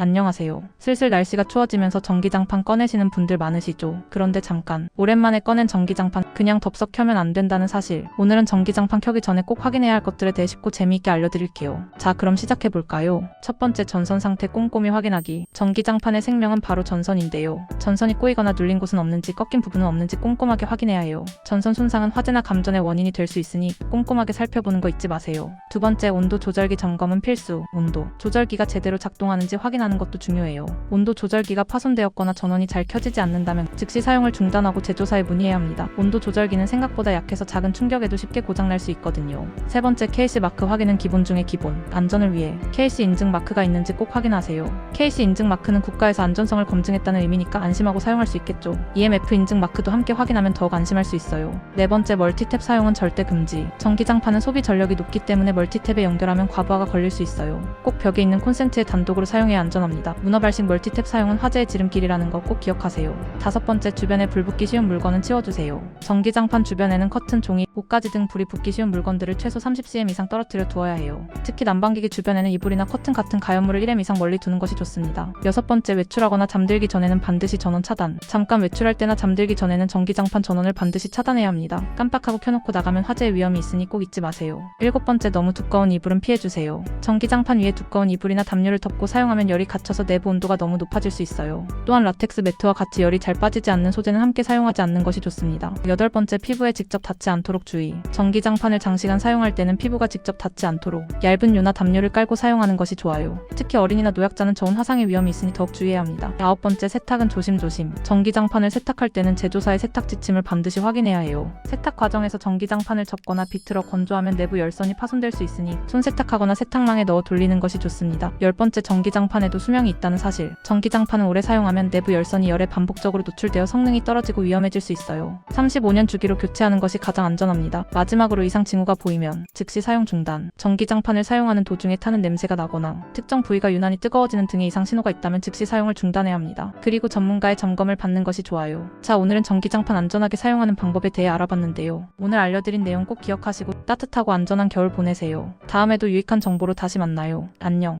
안녕하세요. 슬슬 날씨가 추워지면서 전기장판 꺼내시는 분들 많으시죠? 그런데 잠깐. 오랜만에 꺼낸 전기장판 그냥 덥석 켜면 안 된다는 사실. 오늘은 전기장판 켜기 전에 꼭 확인해야 할 것들에 대해 쉽고 재미있게 알려드릴게요. 자, 그럼 시작해볼까요? 첫 번째 전선 상태 꼼꼼히 확인하기. 전기장판의 생명은 바로 전선인데요. 전선이 꼬이거나 눌린 곳은 없는지 꺾인 부분은 없는지 꼼꼼하게 확인해야 해요. 전선 손상은 화재나 감전의 원인이 될 수 있으니 꼼꼼하게 살펴보는 거 잊지 마세요. 두 번째 온도 조절기 점검은 필수. 온도 조절기가 제대로 작동하는지 확인하는 것도 중요해요. 온도 조절기가 파손되었거나 전원이 잘 켜지지 않는다면 즉시 사용을 중단하고 제조사에 문의해야 합니다. 온도 조절기는 생각보다 약해서 작은 충격에도 쉽게 고장날 수 있거든요. 세 번째 KC 마크 확인은 기본 중의 기본. 안전을 위해 KC 인증 마크가 있는지 꼭 확인하세요. KC 인증 마크는 국가에서 안전성을 검증했다는 의미니까 안심하고 사용할 수 있겠죠. EMF 인증 마크도 함께 확인하면 더욱 안심할 수 있어요. 네 번째 멀티탭 사용은 절대 금지. 전기장판은 소비 전력이 높기 때문에 멀티탭에 연결하면 과부하가 걸릴 수 있어요. 꼭 벽에 있는 콘센트에 단독으로 사용해야 안전합니다. 문어발식 멀티탭 사용은 화재의 지름길이라는 거 꼭 기억하세요. 다섯 번째 주변에 불 붙기 쉬운 물건은 치워주세요. 전기장판 주변에는 커튼, 종이, 옷가지 등 불이 붙기 쉬운 물건들을 최소 30cm 이상 떨어뜨려 두어야 해요. 특히 난방기기 주변에는 이불이나 커튼 같은 가연물을 1m 이상 멀리 두는 것이 좋습니다. 여섯 번째 외출하거나 잠들기 전에는 반드시 전원 차단. 잠깐 외출할 때나 잠들기 전에는 전기장판 전원을 반드시 차단해야 합니다. 깜빡하고 켜놓고 나가면 화재의 위험이 있으니 꼭 잊지 마세요. 일곱 번째 너무 두꺼운 이불은 피해주세요. 전기장판 위에 두꺼운 이불이나 담요를 덮고 사용하면 열이 갇혀서 내부 온도가 너무 높아질 수 있어요. 또한 라텍스 매트와 같이 열이 잘 빠지지 않는 소재는 함께 사용하지 않는 것이 좋습니다. 여덟 번째 피부에 직접 닿지 않도록 주의. 전기장판을 장시간 사용할 때는 피부가 직접 닿지 않도록 얇은 요나 담요를 깔고 사용하는 것이 좋아요. 특히 어린이나 노약자는 저온 화상의 위험이 있으니 더욱 주의해야 합니다. 아홉 번째 세탁은 조심조심. 전기장판을 세탁할 때는 제조사의 세탁 지침을 반드시 확인해야 해요. 세탁 과정에서 전기장판을 접거나 비틀어 건조하면 내부 열선이 파손될 수 있으니 손 세탁하거나 세탁망에 넣어 돌리는 것이 좋습니다. 열 번째 전기장판에도 수명이 있다는 사실. 전기장판은 오래 사용하면 내부 열선이 열에 반복적으로 노출되어 성능이 떨어지고 위험해질 수 있어요. 35년 주기로 교체하는 것이 가장 안전합니다. 마지막으로 이상 징후가 보이면 즉시 사용 중단. 전기장판을 사용하는 도중에 타는 냄새가 나거나 특정 부위가 유난히 뜨거워지는 등의 이상 신호가 있다면 즉시 사용을 중단해야 합니다. 그리고 전문가의 점검을 받는 것이 좋아요. 자, 오늘은 전기장판 안전하게 사용하는 방법에 대해 알아봤는데요. 오늘 알려드린 내용 꼭 기억하시고 따뜻하고 안전한 겨울 보내세요. 다음에도 유익한 정보로 다시 만나요. 안녕.